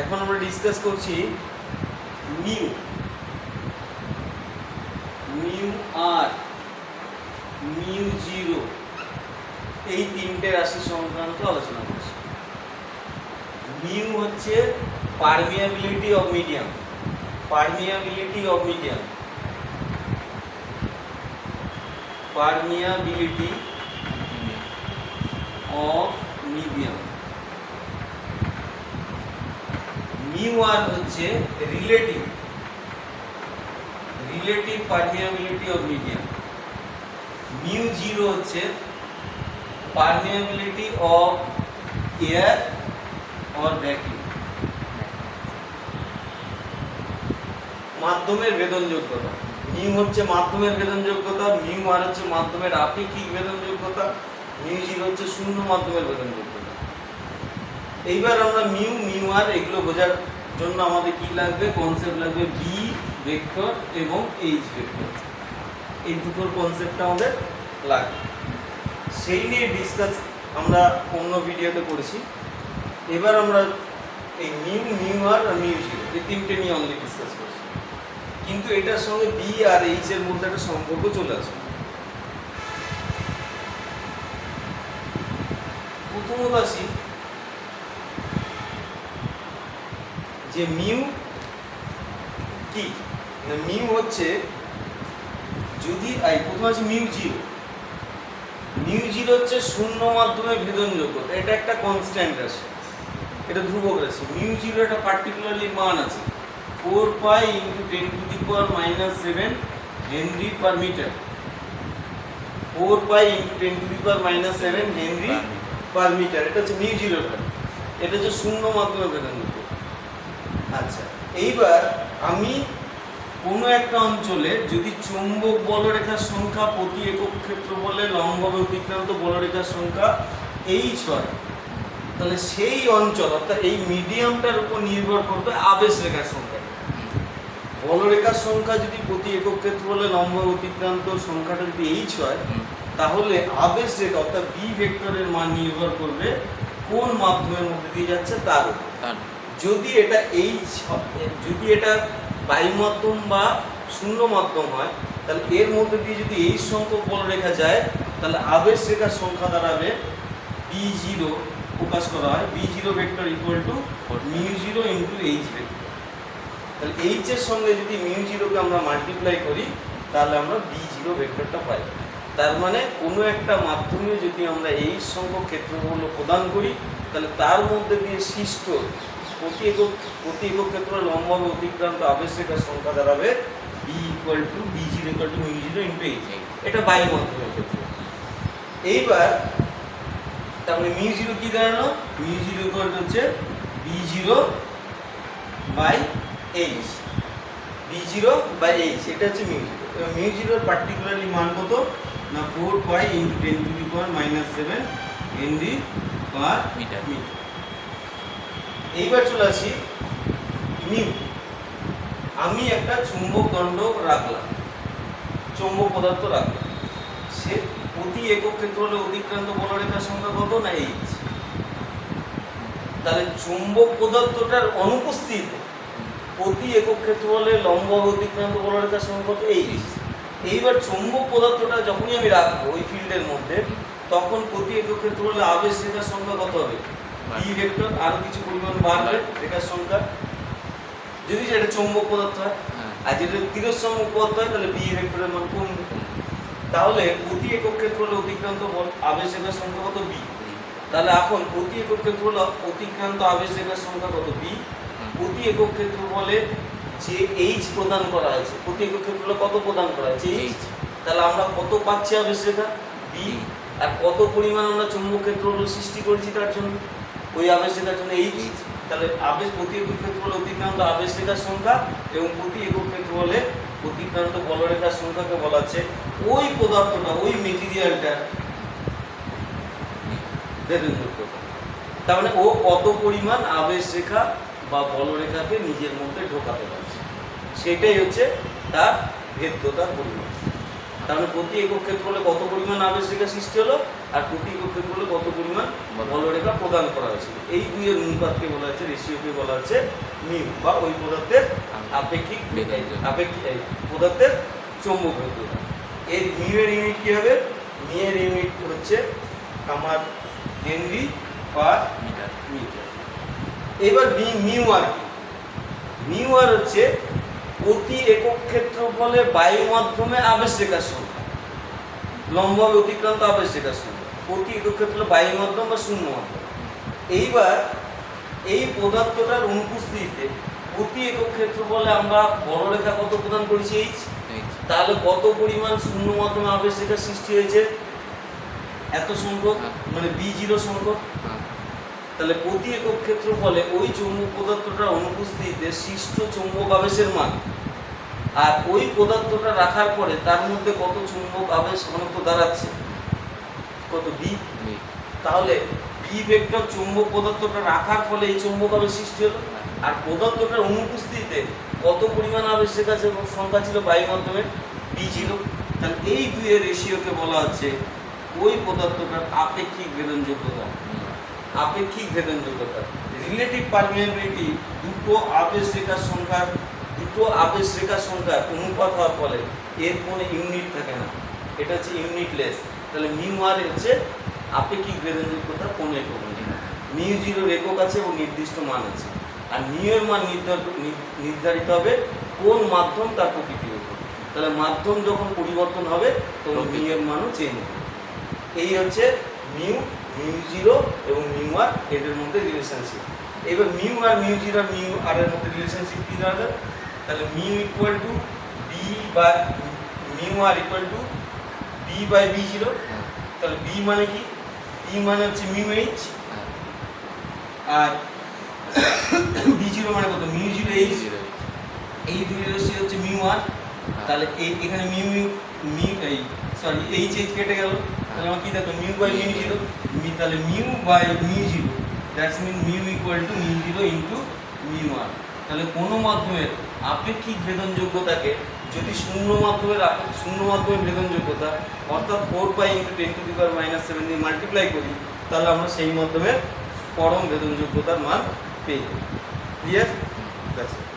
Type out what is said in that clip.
এখন আমরা ডিসকাস করছি mu. Mu r, mu zero. এই তিনটে রাশি সংক্রান্ত আলোচনা করছি। মিউ হচ্ছে permeability of medium permeability of medium permeability of medium mu আর হচ্ছে relative relative permeability of medium mu zero হচ্ছে permeability of air or vacuum মাধ্যমের বেদনযোগ্যতা মিউ হচ্ছে মাধ্যমের বেদনযোগ্যতা মিউ আর হচ্ছে মাধ্যমের আপেক্ষিক বেদনযোগ্যতা মিউ জিরো হচ্ছে শূন্য মাধ্যমের বেদনযোগ্যতা এইবার আমরা মিউ মিউ আর এগুলো বোঝার জন্য আমাদের কি লাগবে? কনসেপ্ট লাগবে বি ভেক্টর এবং এইচ ভেক্টর এই দুটোর কনসেপ্টটা আমাদের লাগবে। সেই নিয়ে ডিসকাস আমরা অন্য ভিডিওতে করেছি। এবার আমরা এই mu mu r mu zero এই তিনটে নিয়ে অনলি ডিসকাস করছি। কিন্তু এটার সঙ্গে বি আর এইচ এর মধ্যে একটা সম্পর্ক চলে আসবে। প্রথমত আসি যে মিউ কি? না মিউ হচ্ছে যদি আই প্রথম আছে মিউ জিরো। মিউ জিরো হচ্ছে শূন্য মাধ্যমে ভেদনযোগ্যতা এটা একটা কনস্ট্যান্ট রাশি। এটা ধ্রুবক রাশি। মিউ জিরো একটা পার্টিকুলারলি মান আছে। Four pi into ten to the power minus seven henry per metre. Four pi into ten to the power minus seven henry per metre. এটা হচ্ছে মিউ জিরো এটা হচ্ছে শূন্য মাধ্যমে ভেদনযোগ্য। আচ্ছা এইবার আমি কোনো একটা অঞ্চলে যদি চুম্বক বলরেখার সংখ্যা প্রতি একক ক্ষেত্র বলে লম্বভাবে অতিক্রান্ত বলরেখার সংখ্যা এই হয় তাহলে সেই অঞ্চল অর্থাৎ এই মিডিয়ামটার উপর নির্ভর করবে আবেশ রেখার সংখ্যা। বলরেখার সংখ্যা যদি প্রতি একক ক্ষেত্র বলে লম্ব অতিক্রান্ত সংখ্যাটা যদি এইচ হয় তাহলে আবেশ রেখা অর্থাৎ বি ভেক্টরের মান নির্ভর করবে কোন মাধ্যমের মধ্যে দিয়ে যাচ্ছে তার উপর। যদি এটা এইচ যদি এটা বায়ু মাধ্যম বা শূন্য মাধ্যম হয়, তাহলে এর মধ্যে দিয়ে যদি এই সংখ্যক বল রেখা যায়, তাহলে আবেশ রেখার সংখ্যা দাঁড়াবে বি জিরো প্রকাশ করা হয়। B zero vector equal to mu zero into H vector তাহলে এইচ এর সঙ্গে যদি মিউ জিরোকে আমরা মাল্টিপ্লাই করি, তাহলে আমরা বি জিরো ভেক্টরটা পাই। তার মানে কোনো একটা মাধ্যমে যদি আমরা এই সংখ্যক ক্ষেত্রগুলো প্রদান করি, তাহলে তার মধ্যে দিয়ে সৃষ্ট প্রতি একক প্রতি একক ক্ষেত্রে লম্বভাবে অতিক্রান্ত আবেশ রেখার সংখ্যা দাঁড়াবে B equal to B zero equal to mu zero into H এটা বায়ু মাধ্যমের ক্ষেত্রে। এইবার তারপরে মিউ জিরো কি দাঁড়াল? মিউ জিরো ইকুয়াল হচ্ছে B zero by H B zero by H এটা হচ্ছে মিউ জিরো এবার মিউ জিরোর পার্টিকুলারলি মান কত? না four pi into ten to the power minus seven henry per metre metre এইবার চলে আসি নিউ। আমি একটা চুম্বক দণ্ড রাখলাম। চৌম্বক পদার্থ রাখলাম। সে প্রতি একক ক্ষেত্র হলে অতিক্রান্ত বলরেখার সংখ্যা কত না এইচ তাহলে চুম্বক পদার্থটার অনুপস্থিত প্রতি একক ক্ষেত্র হলে লম্ব অতিক্রান্ত বলরেখার সংখ্যা কত? এইচ এইবার চুম্বক পদার্থটা যখনই আমি রাখব ওই ফিল্ডের মধ্যে, তখন প্রতি একক ক্ষেত্র হলে আবেশ রেখার সংখ্যা কত হবে? বি ভেক্টর আরও কিছু পরিমাণ বাড়বে রেখার সংখ্যা। যদি সেটা চৌম্বক পদার্থ হয় আর যেটা তিরস্চম্বক পদার্থ হয় তাহলে বি ভেক্টরের মান কমবে। তাহলে প্রতি একক ক্ষেত্র হলে অতিক্রান্ত বল- আবেশ রেখার সংখ্যা কত বি তাহলে এখন প্রতি একক ক্ষেত্র হলে অতিক্রান্ত আবেশ রেখার সংখ্যা কত বি প্রতি একক ক্ষেত্র বলে যে এইচ প্রদান করা হয়েছে প্রতি একক ক্ষেত্র হলে কত প্রদান করা হয়েছে? এইচ তাহলে আমরা কত পাচ্ছি আবেশ রেখা? বি আর কত পরিমাণ আমরা চুম্বক ক্ষেত্র সৃষ্টি করেছি তার জন্য? ওই আবেশ রেখার জন্য এইচ তাহলে আবেশ প্রতি একক ক্ষেত্র হলে অতিক্রান্ত আবেশ রেখার সংখ্যা এবং প্রতি একক ক্ষেত্র হলে অতিক্রান্ত বলরেখার সংখ্যাকে বলা হচ্ছে ওই পদার্থটা ওই মেটেরিয়ালটা তার মানে ও কত পরিমাণ আবেশ রেখা বা বলরেখাকে নিজের মধ্যে ঢোকাতে পারছে? সেটাই হচ্ছে তার ভেদ্যতার পরিমাণ। তার মানে প্রতি একক ক্ষেত্রফলে কত পরিমাণ আবেশ রেখা সৃষ্টি হলো? আর প্রতি একক ক্ষেত্রফলে কত পরিমাণ প্রদান করা হয়েছিল। এই দুইয়ের অনুপাতকে বলা হচ্ছে রেশিওকে বলা হচ্ছে মিউ বা ওই পদার্থের আপেক্ষিক। আপেক্ষিক পদার্থের চৌম্বক এর মিউ এর ইউনিট কি হবে? মিউ এর ইউনিট হচ্ছে আমার হেনরি পার মিটার মিটার এবার মি- মিউ আর মিউ আর হচ্ছে প্রতি একক ক্ষেত্রফলে বায়ু মাধ্যমে আবেশ রেখার সংখ্যা লম্বভাবে অতিক্রান্ত আবেশ রেখার সংখ্যা। প্রতি একক ক্ষেত্রফলে বায়ু মাধ্যম বা শূন্য মাধ্যম। এইবার এই পদার্থটার অনুপস্থিতিতে প্রতি একক ক্ষেত্রফলে আমরা বড় রেখা কত প্রদান করেছি? এইচ এই তাহলে কত পরিমাণ শূন্য মাধ্যমে আবেশ রেখার সৃষ্টি হয়েছে? এত সংখ্যক? মানে বি জিরো সংখ্যক? হ্যাঁ। তাহলে প্রতি একক ক্ষেত্রফলে ওই চৌম্বক পদার্থটার অনুপস্থিতিতে সৃষ্ট চৌম্বক আবেশের মান আর ওই পদার্থটা রাখার পরে তার মধ্যে কত চৌম্বক আবেশ ঘনত্ব দাঁড়াচ্ছে? কত বি তাহলে বি ভেক্টর চৌম্বক পদার্থটা রাখার ফলে এই চৌম্বক আবেশ সৃষ্টি হলো? আর পদার্থটার অনুপস্থিতিতে কত পরিমাণ আবেশ রেখা সংখ্যা ছিল বায়ু মাধ্যমে? বি ছিল। তাহলে এই দুইয়ের রেশিওকে বলা হচ্ছে ওই পদার্থটার আপেক্ষিক ভেদনযোগ্যতা। আপেক্ষিক ভেদনযোগ্যতা। রিলেটিভ পারমিয়াবিলিটি দুটো আবেশ রেখার সংখ্যা দুটো আবেশ রেখার সংখ্যার অনুপাত হওয়ার ফলে এর কোনো ইউনিট থাকে না। এটা হচ্ছে ইউনিটলেস তাহলে মিউ আর হচ্ছে আপেক্ষিক ভেদনযোগ্যতার কোনো একক নেই মিউ জিরোর একক আছে এবং নির্দিষ্ট মান আছে। আর মিউ এর মান নির্ধার- নির্ধারিত হবে কোন মাধ্যম তার প্রকৃতির উপর। তাহলে মাধ্যম যখন পরিবর্তন হবে তখন মিউ এর মানও চেঞ্জ হবে। এই হচ্ছে মিউ মিউ জিরো এবং মিউ আর এদের মধ্যে রিলেশনশিপ এবার মিউ আর মিউ জিরো আর মিউ আর এর মধ্যে রিলেশনশিপ কি দাঁড়াবে? তাহলে mu equal to B by mu r equal to B by B zero তাহলে বি মানে কি? বি মানে হচ্ছে মিউ এইচ হ্যাঁ আর বি জিরো মানে কত? মিউ জিরো এইচ জিরো এই দুই রাশি হচ্ছে মিউ আর তাহলে এই এখানে মিউ মিউ মিউ এই সরি এইচ এইচ কেটে গেল। তাহলে আমার কি থাকল? মিউ বাই মিউ জিরো মি তাহলে mu by mu zero that's mean mu equal to mu zero into mu r তাহলে কোনো মাধ্যমের আপেক্ষিক ভেদনযোগ্যতাকে যদি শূন্য মাধ্যমে রাখ শূন্য মাধ্যমে বেদনযোগ্যতা অর্থাৎ four pi into ten to the minus seven দিয়ে মাল্টিপ্লাই করি, তাহলে আমরা সেই মাধ্যমে পরম বেদনযোগ্যতার মান পেয়ে যাই ক্লিয়ার ঠিক it.